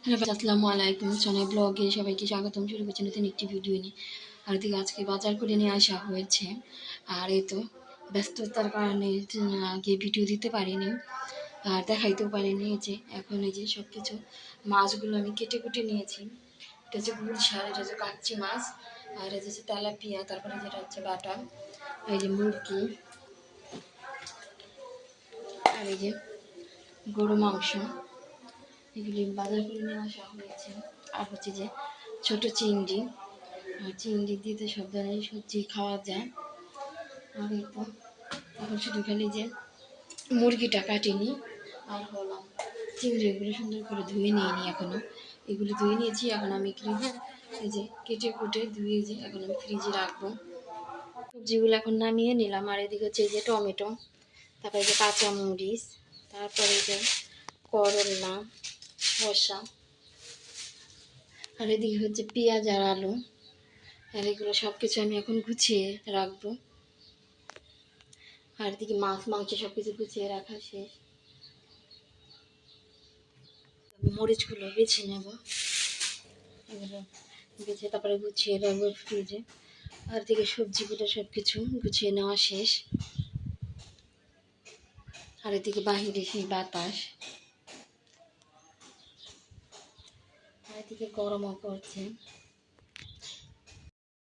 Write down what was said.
আসসালামু আলাইকুম। সোনাই ব্লগে সবাইকে স্বাগতম। শুরু করছি নতুন একটি ভিডিও নিয়ে। আর দিকে আজকে বাজার করে নিয়ে আসা হয়েছে। আর এই তো ব্যস্ততার কারণে আগে ভিডিও দিতে পারিনি, আর দেখাইতেও পারিনি। যে এখন এই যে সব কিছু মাছগুলো আমি কেটে কুটে নিয়েছি। এটা হচ্ছে গুলশাল এটা হচ্ছে কাচ্চি মাছ, আর এটা হচ্ছে তেলাপিয়া, তারপরে যেটা হচ্ছে বাটা, এই যে মুরগি, আর এই যে গরু মাংস। এগুলি বাজার করে নিয়ে আসা হয়েছে। আর হচ্ছে যে ছোট চিংড়ি, আর চিংড়ি দিয়ে তো সব ধরনের সবজি খাওয়া যায়। আর তো, এখন শুধু যে মুরগিটা কাটিনি, আর হলাম চিংড়িগুলো সুন্দর করে ধুয়ে নিয়ে নি এখনও। এগুলো ধুয়ে নিয়েছি, এখন আমি এগুলি এই যে কেটে কুটে ধুয়ে যে এখন আমি ফ্রিজে রাখব। সবজিগুলো এখন নামিয়ে নিলাম, আর এদিকে হচ্ছে যে টমেটো, তারপরে যে কাঁচা মরিচ তারপরে যে করলা শসা আর এদিকে হচ্ছে পেঁয়াজ আর আলু। আর এগুলো সব কিছু আমি এখন গুছিয়ে রাখব। আর এদিকে মাছ, মাংস সব কিছু গুছিয়ে রাখা শেষ। মরিচগুলো বেছে নেব। এগুলো বেছে তারপরে গুছিয়ে রাখব ফ্রিজে। আর এদিকে সবজিগুলো সব কিছু গুছিয়ে নেওয়া শেষ। আর এদিকে বাহিরে সেই বাতাস। এদিকে গরমও করছে